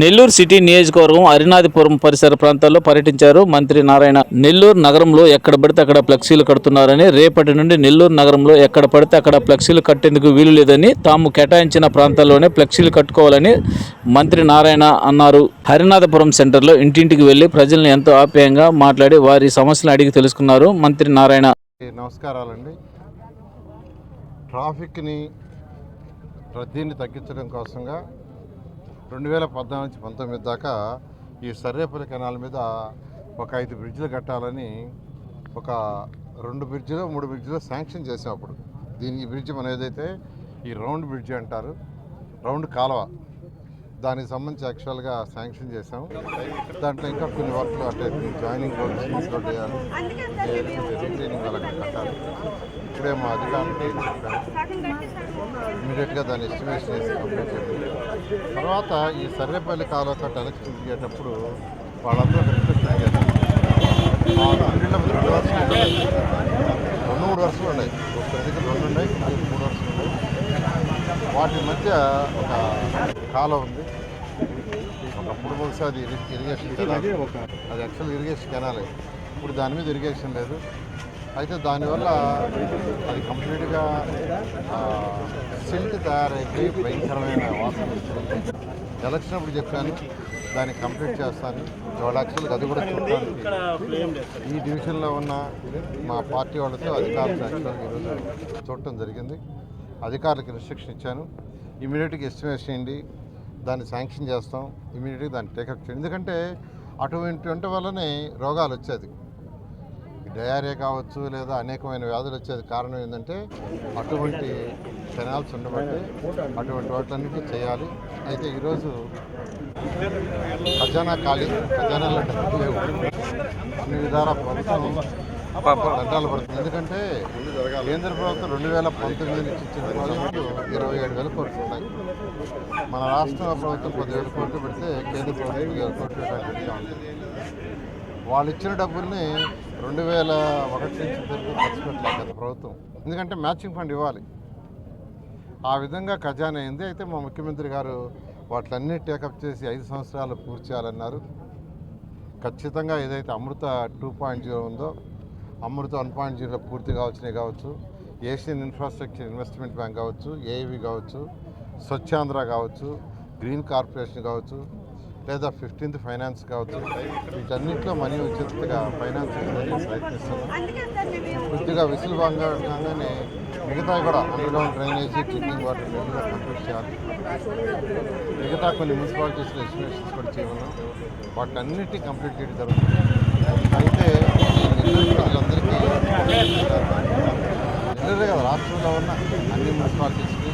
Nellore city నియోజకవర్గం అరినాదిపురం పరిసర ప్రాంతాల్లో పర్యటించారు మంత్రి నారాయణ. నెల్లూరు నగరంలో ఎక్కడ పడితే అక్కడ ఫ్లెక్సీలు కడుతున్నారని రేపటి నుండి నెల్లూరు నగరంలో ఎక్కడ పడితే అక్కడ ఫ్లెక్సీలు కట్టేందుకు వీలు లేదని తాము కేటాయించిన ప్రాంతాల్లోనే ఫ్లెక్సీలు కట్టుకోవాలని మంత్రి నారాయణ అన్నారు. హరినాథపురం సెంటర్లో ఇంటింటికి వెళ్ళి ప్రజల్ని ఎంతో ఆప్యాయంగా మాట్లాడి వారి సమస్యలను అడిగి తెలుసుకున్నారు మంత్రి నారాయణ. నమస్కారాలండి. ట్రాఫిక్ని రద్దీని తగ్గించడం కోసంగా రెండు వేల పద్నాలుగు నుంచి పంతొమ్మిది దాకా ఈ సర్రేపల్లి కెనాల్ మీద ఒక ఐదు బ్రిడ్జిలు కట్టాలని ఒక రెండు బ్రిడ్జిలో మూడు బ్రిడ్జిలో శాంక్షన్ చేసాం అప్పుడు. దీని ఈ బ్రిడ్జ్ మనం ఏదైతే ఈ రౌండ్ బ్రిడ్జి అంటారు రౌండ్ కాలువ దానికి సంబంధించి యాక్చువల్గా శాంక్షన్ చేసాం. దాంట్లో ఇంకా కొన్ని వర్క్లు అంటే జాయినింగ్ ఇంట్లో చేయాలి. అలాగే కట్టాలి. ఇప్పుడే మా అధికారులకి ఇమీడియట్గా దాన్ని ఎస్టిమేషన్ వేసి కంప్లీట్ చేయండి తర్వాత ఈ సర్వేపల్లి కాలువతో కనెక్షన్ ఇచ్చేటప్పుడు దిగేటప్పుడు వాళ్ళందరూ రిక్వెస్ట్ అయ్యారు రెండు వర్షాలు రెండు మూడు వర్షాలు ఉన్నాయి. ఒక దగ్గర రెండు ఉన్నాయి మూడు వరుసలు ఉన్నాయి. వాటి మధ్య ఒక కాలం ఉంది. ఒకప్పుడు బహుశా అది ఇరిగేషన్ కెనాల్. అది యాక్చువల్ ఇరిగేషన్ కెనాలే. ఇప్పుడు దాని మీద ఇరిగేషన్ లేదు. అయితే దానివల్ల అది కంప్లీట్గా సిల్ట్ తయారైపోయి భయంకరమైన వాసన ఎలక్షన్ అప్పుడు చెప్పాను దాన్ని కంప్లీట్ చేస్తాను. ఇవాళ యాక్చువల్గా అది కూడా చూడటానికి. ఈ డివిజన్లో ఉన్న మా పార్టీ వాళ్ళతో అధికారులు యాక్చువల్గా ఈరోజు చూడటం జరిగింది. అధికారులకు ఇన్స్ట్రక్షన్ ఇచ్చాను. ఇమీడియట్గా ఎస్టిమేట్ చేయండి. దాన్ని శాంక్షన్ చేస్తాం. ఇమీడియట్గా దాన్ని టేకప్ చేయండి. ఎందుకంటే అటువంటి వల్లనే రోగాలు వచ్చేది. డయారియా కావచ్చు లేదా అనేకమైన వ్యాధులు వచ్చేది కారణం ఏంటంటే అటువంటి కెనాల్స్ ఉండబట్టి అటువంటి వాటిలన్నిటి చేయాలి. అయితే ఈరోజు ఖజానా ఖాళీ ఖజానాలో డబ్బులు లేవు. అన్ని విధాల ప్రభుత్వం దండాలు పడుతుంది. ఎందుకంటే కేంద్ర ప్రభుత్వం రెండు వేల పంతొమ్మిది నుంచి ఇచ్చిన ప్రాజెక్టులు ఇరవై ఏడు వేల కోట్లు ఉన్నాయి మన రాష్ట్ర ప్రభుత్వం పదివేల కోట్లు పెడితే కేంద్ర ప్రభుత్వం వేల కోట్లు ఉంది వాళ్ళు ఇచ్చిన డబ్బుల్ని రెండు వేల ఒకటి నుంచి ఇంతవరకు ఖర్చు పెట్టలేదు ప్రభుత్వం. ఎందుకంటే మ్యాచింగ్ ఫండ్ ఇవ్వాలి. ఆ విధంగా ఖజానా అయింది. అయితే మా ముఖ్యమంత్రి గారు వాటిలన్నీ టేకప్ చేసి ఐదు సంవత్సరాలు పూర్తి చేయాలన్నారు. ఖచ్చితంగా ఏదైతే అమృత టూ పాయింట్ జీరో ఉందో అమృత వన్ పాయింట్ జీరో పూర్తి కావచ్చునే కావచ్చు. ఏషియన్ ఇన్ఫ్రాస్ట్రక్చర్ ఇన్వెస్ట్మెంట్ బ్యాంక్ కావచ్చు ఏఈవి కావచ్చు స్వచ్ఛాంధ్ర కావచ్చు గ్రీన్ కార్పొరేషన్ కావచ్చు లేదా ఫిఫ్టీన్త్ ఫైనాన్స్ కావచ్చు. వీటన్నింటిలో మనీ వచ్చేట్టుగా ఫైనాన్స్ ప్రయత్నిస్తున్నాం. కొద్దిగా విసులు బాగానే మిగతా కూడా underground drainage drinking water regular complete చేయాలి. మిగతా కొన్ని మున్సిపాలిటీస్లో ఎస్టిమేషన్స్ కూడా చేయమన్నాం. వాటన్నిటి కంప్లీట్ చేయడం జరుగుతుంది. అయితే ఈ ప్రజలందరికీ కదా రాష్ట్రంలో ఉన్న అన్ని మున్సిపాలిటీస్కి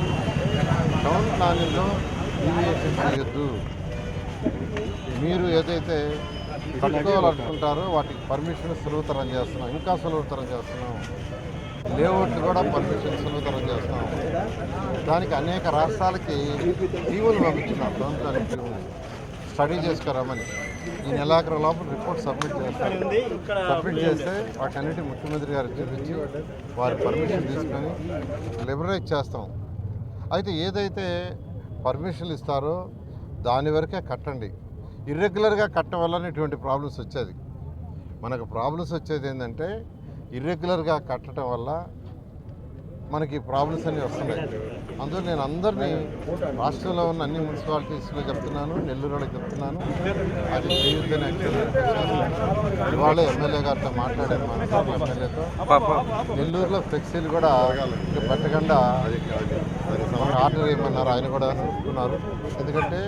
టౌన్ ప్లానింగ్లో డీవియేషన్ చేయొద్దు. మీరు ఏదైతే కట్టుకోవాలనుకుంటారో వాటికి పర్మిషన్ సులువుతరం చేస్తున్నాం. ఇంకా సులువుతరం చేస్తున్నాం. లేఅవుట్లు కూడా పర్మిషన్ సులువుతరం చేస్తున్నాం. దానికి అనేక రాష్ట్రాలకి టీవులు పంపించున్నాం ప్రభుత్వానికి ప్లానింగ్ స్టడీ చేసుకురామని ఈ నెలాఖరు లోపల రిపోర్ట్ సబ్మిట్ చేస్తారు సబ్మిట్ చేస్తే వాటన్నిటి ముఖ్యమంత్రి గారు చూపించి వారి పర్మిషన్ తీసుకొని లిబరేట్ చేస్తాం. అయితే ఏదైతే పర్మిషన్లు ఇస్తారో దాని వరకే కట్టండి. ఇర్రెగ్యులర్గా కట్టడం వల్లనే ఇటువంటి ప్రాబ్లమ్స్ వచ్చేది. మనకు ప్రాబ్లమ్స్ వచ్చేది ఏంటంటే ఇర్రెగ్యులర్గా కట్టడం వల్ల మనకి ప్రాబ్లమ్స్ అన్నీ వస్తున్నాయి. అందులో నేను అందరినీ రాష్ట్రంలో ఉన్న అన్ని మున్సిపాలిటీస్లో చెప్తున్నాను నెల్లూరులో చెప్తున్నాను. అది చేయొద్దని ఇవాళ ఎమ్మెల్యే గారితో మాట్లాడాను మా ఎమ్మెల్యేతో. నెల్లూరులో ఫ్లెక్సీలు కూడా పెట్టకుండా ఆర్డర్ వేయమన్నారు ఆయన కూడా ఒప్పుకున్నారు. ఎందుకంటే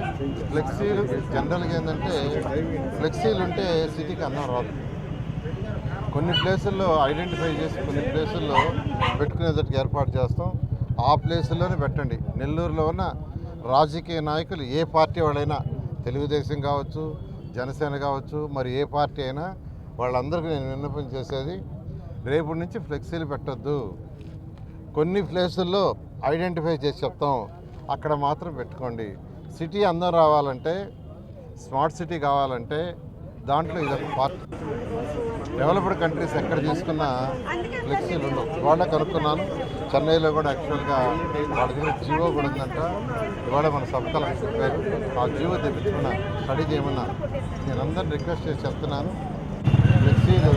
ఫ్లెక్సీలు జనరల్గా ఏంటంటే ఫ్లెక్సీలు ఉంటే సిటీకి అందం రాదు. కొన్ని ప్లేసుల్లో ఐడెంటిఫై చేసి కొన్ని ప్లేసుల్లో పెట్టుకునేటట్టు ఏర్పాటు చేస్తాం. ఆ ప్లేసుల్లోనే పెట్టండి. నెల్లూరులో ఉన్న రాజకీయ నాయకులు ఏ పార్టీ వాళ్ళైనా తెలుగుదేశం కావచ్చు జనసేన కావచ్చు మరి ఏ పార్టీ అయినా వాళ్ళందరికీ నేను విన్నపం చేసేది రేపు నుంచి ఫ్లెక్సీలు పెట్టొద్దు. కొన్ని ప్లేసుల్లో ఐడెంటిఫై చేసి చెప్తాం. అక్కడ మాత్రం పెట్టుకోండి. సిటీ అందం రావాలంటే స్మార్ట్ సిటీ కావాలంటే దాంట్లో ఇదొక పార్ట్. డెవలప్డ్ కంట్రీస్ ఎక్కడ తీసుకున్నా ఫ్లెక్సీలు ఉండవు. వాళ్ళ కనుక్కున్నాను చెన్నైలో కూడా యాక్చువల్గా వాళ్ళ దగ్గర జియో కూడా ఉందంట. ఇవాళ మన సబ్ కలెక్టర్ చెప్పారు ఆ జియో తెప్పించుకున్న స్టడీ చేయమన్నా నేను అందరిని రిక్వెస్ట్ చేసి చెప్తున్నాను. ఫ్లెక్సీలు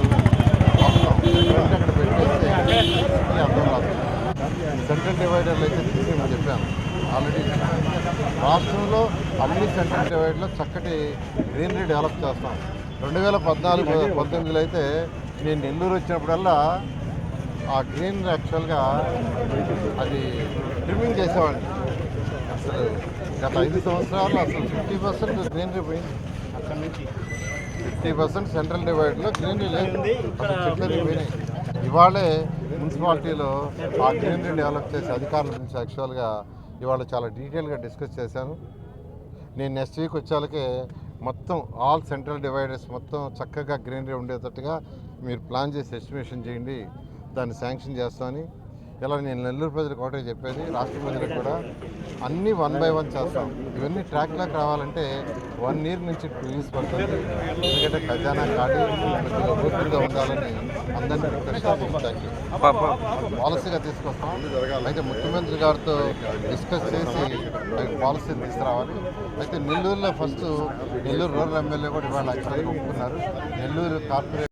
అక్కడ పెట్టేస్తే అర్థం రాదు సెంట్రల్ డివైడర్లు అయితే తీసేయమని చెప్పాను. ఆల్రెడీ రాష్ట్రంలో అన్ని సెంట్రల్ డివైడర్లో చక్కటి గ్రీనరీ డెవలప్ చేస్తాం. రెండు వేల పద్నాలుగు పంతొమ్మిదిలో అయితే నేను నెల్లూరు వచ్చినప్పుడల్లా ఆ గ్రీన్ యాక్చువల్గా అది ట్రిమ్మింగ్ చేసేవాడిని. అసలు గత ఐదు సంవత్సరాలు అసలు ఫిఫ్టీ పర్సెంట్ గ్రీనరీ పోయింది. ఫిఫ్టీ పర్సెంట్ సెంట్రల్ డివైడ్లో గ్రీనరీ లేదు. అసలు చెట్లన్నీ పోయినాయి. ఇవాళే మున్సిపాలిటీలో ఆ గ్రీనరీ డెవలప్ చేసే అధికారుల నుంచి యాక్చువల్గా ఇవాళ చాలా డీటెయిల్గా డిస్కస్ చేశాను. నేను నెక్స్ట్ వీక్ వచ్చేళ్ళకే మొత్తం ఆల్ సెంట్రల్ డివైడర్స్ మొత్తం చక్కగా గ్రీనరీ ఉండేటట్టుగా మీరు ప్లాన్ చేసి ఎస్టిమేషన్ చేయండి దాన్ని శాంక్షన్ చేస్తామని ఇలా నేను నెల్లూరు ప్రజలకు ఒకటే చెప్పేది రాష్ట్ర ప్రజలకు కూడా అన్నీ వన్ బై వన్ చేస్తాం. ఇవన్నీ ట్రాక్లోకి రావాలంటే వన్ ఇయర్ నుంచి టూ ఇయర్స్ పడుతుంది. ఎందుకంటే ఖజానా ఖాళీ కొద్దిగా ఉండాలని అందరినీ రిక్వెస్ట్ థ్యాంక్ యూ పాలసీగా తీసుకొస్తాం. అయితే ముఖ్యమంత్రి గారితో డిస్కస్ చేసి పాలసీని తీసుకురావాలి. అయితే నెల్లూరులో ఫస్ట్ నెల్లూరు రూరల్ ఎమ్మెల్యే కూడా ఇవాళ యాక్చువల్గా ఒప్పుకున్నారు. నెల్లూరు కార్పొరేట్